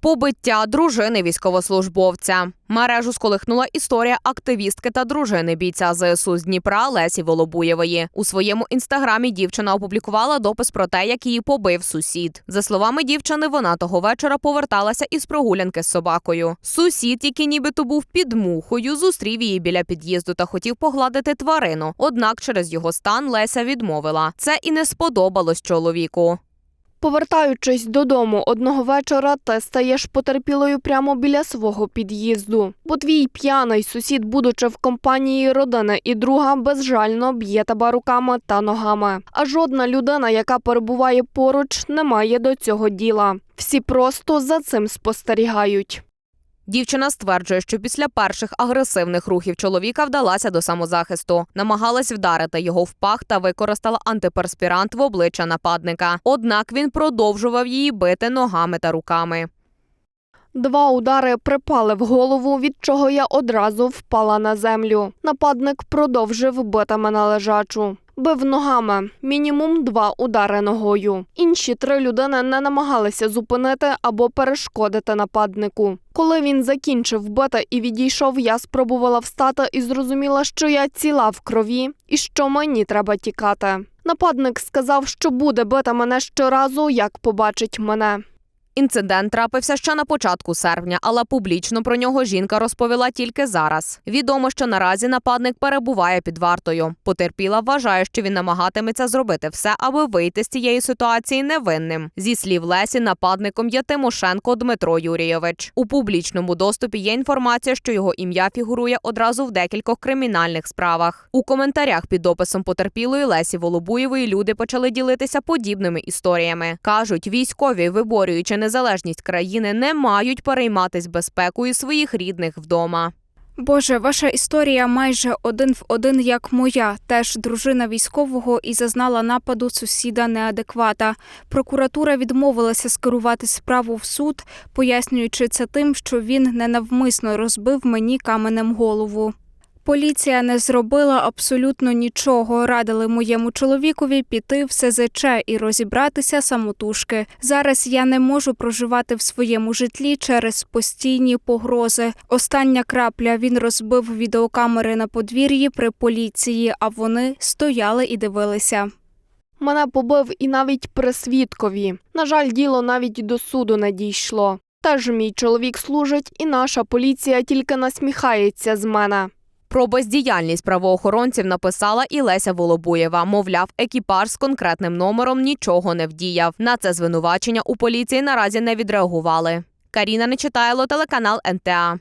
Побиття дружини військовослужбовця. Мережу сколихнула історія активістки та дружини бійця ЗСУ з Дніпра Лесі Волобуєвої. У своєму інстаграмі дівчина опублікувала допис про те, як її побив сусід. За словами дівчини, вона того вечора поверталася із прогулянки з собакою. Сусід, який нібито був під мухою, зустрів її біля під'їзду та хотів погладити тварину. Однак через його стан Леся відмовила. Це і не сподобалось чоловіку. Повертаючись додому одного вечора, ти стаєш потерпілою прямо біля свого під'їзду. Бо твій п'яний сусід, будучи в компанії родини і друга, безжально б'є тебе руками та ногами. А жодна людина, яка перебуває поруч, не має до цього діла. Всі просто за цим спостерігають. Дівчина стверджує, що після перших агресивних рухів чоловіка вдалася до самозахисту, намагалась вдарити його в пах та використала антиперспірант в обличчя нападника. Однак він продовжував її бити ногами та руками. Два удари припали в голову, від чого я одразу впала на землю. Нападник продовжив бити мене лежачу. Бив ногами, мінімум два удари ногою. Інші три людини не намагалися зупинити або перешкодити нападнику. Коли він закінчив бити і відійшов, я спробувала встати і зрозуміла, що я ціла в крові і що мені треба тікати. Нападник сказав, що буде бити мене щоразу, як побачить мене. Інцидент трапився ще на початку серпня, але публічно про нього жінка розповіла тільки зараз. Відомо, що наразі нападник перебуває під вартою. Потерпіла вважає, що він намагатиметься зробити все, аби вийти з цієї ситуації невинним. Зі слів Лесі, нападником є Тимошенко Дмитро Юрійович. У публічному доступі є інформація, що його ім'я фігурує одразу в декількох кримінальних справах. У коментарях під дописом потерпілої Лесі Волобуєвої люди почали ділитися подібними історіями. кажуть, військові, виборюючи незалежність країни, не мають перейматись безпекою своїх рідних вдома. Боже, ваша історія майже один в один, як моя. Теж дружина військового і зазнала нападу сусіда неадеквата. Прокуратура відмовилася скерувати справу в суд, пояснюючи це тим, що він ненавмисно розбив мені каменем голову. Поліція не зробила абсолютно нічого. Радили моєму чоловікові піти в СЗЧ і розібратися самотужки. Зараз я не можу проживати в своєму житлі через постійні погрози. Остання крапля він розбив відеокамери на подвір'ї при поліції, а вони стояли і дивилися. Мене побив і навіть при свідкові. На жаль, діло навіть до суду не дійшло. Теж мій чоловік служить, і наша поліція тільки насміхається з мене. Про бездіяльність правоохоронців написала і Леся Волобуєва. Мовляв, екіпаж з конкретним номером нічого не вдіяв. На це звинувачення у поліції наразі не відреагували. Каріна Нечитайло, телеканал НТА.